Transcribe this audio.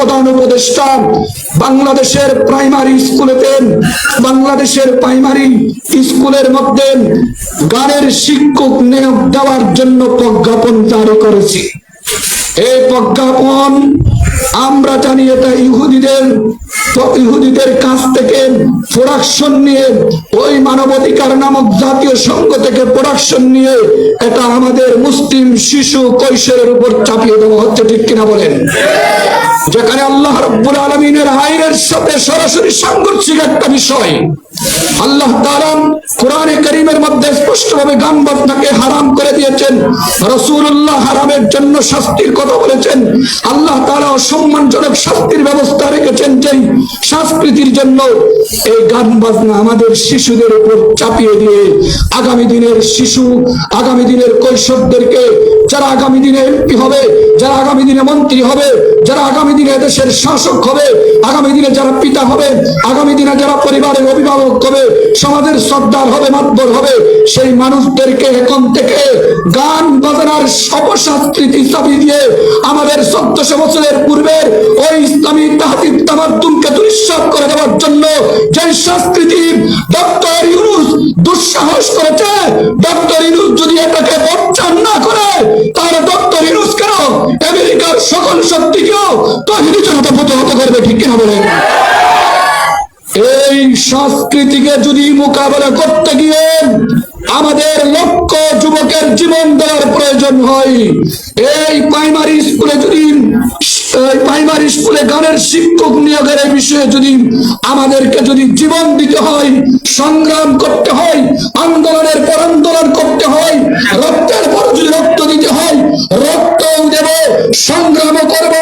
প্রধান উপদেষ্টা বাংলাদেশের প্রাইমারি স্কুলেতে বাংলাদেশের প্রাইমারি স্কুলের মধ্যে গানের শিক্ষক নিয়োগ দেওয়ার জন্য প্রজ্ঞাপন জারি করেছি। এই প্রজ্ঞাপন আমরা জানি এটা ইহুদিদের ইহুদিদের কাছ থেকে প্রোডাকশন নিয়ে, ওই মানবাধিকার নামক জাতীয় সংঘ থেকে প্রোডাকশন নিয়ে এটা আমাদের মুসলিম শিশু কৈশোরের উপর চাপিয়ে দেওয়া হচ্ছে, ঠিক কিনা বলেন? যেখানে আল্লাহ রব্বুল আলমিনের আইনের সাথে সরাসরি সাংঘর্ষিক একটা বিষয়। আল্লাহ তাআলা কোরআনে করিমের মধ্যে স্পষ্টভাবে গান বাজনাকে হারাম করে দিয়েছেন। রসুল্লাহ হারামের জন্য শাস্তির কথা বলেছেন। আল্লাহ তাআলা অসম্মানজনক শাস্তির ব্যবস্থা রেখেছেন যে সংস্কৃতির জন্য এই গান বাজনা আমাদের শিশুদের উপর চাপিয়ে দিয়ে আগামী দিনের শিশু, আগামী দিনের কৈশোরদেরকে, যারা আগামী দিনে এমপি হবে যারা আগামী দিনে মন্ত্রী হবে, যারা আগামী দিনে দেশের শাসক হবে, আগামী দিনে যারা পিতা হবে, আগামী দিনে যারা পরিবারের অভিভাবক হবে, সমাজের সর্দার হবে, মাতবর হবে, সেই মানুষদেরকে এখন থেকে গান বাজনার সপসংস্কৃতি চাপিয়ে দিয়ে আমাদের চোদ্দশো বছরের পূর্বের ওই ইসলামী তাহাতিব তামাদ্দুমকে দুঃসাত করে দেওয়ার জন্য যে সংস্কৃতি ডক্টর ইউনুস দুঃসাহস করেছে। ডক্টর ইউনুস যদি এটাকে বর্জন আমেরিকার সকল শক্তিকেও তহিদি জনতা প্রতিহত করবে, ঠিক কিনা বলেন এই সংস্কৃতিকে যদি মোকাবেলা করতে গিয়ে আমাদের লক্ষ যুবকের জীবন দেওয়ার প্রয়োজন হয়, এই প্রাইমারি স্কুলে যদি প্রাইমারি স্কুলে গানের শিক্ষক নিয়োগের এই বিষয়ে যদি আমাদেরকে যদি জীবন দিতে হয়, সংগ্রাম করতে হয়, আন্দোলনের পর সংগ্রামও করব।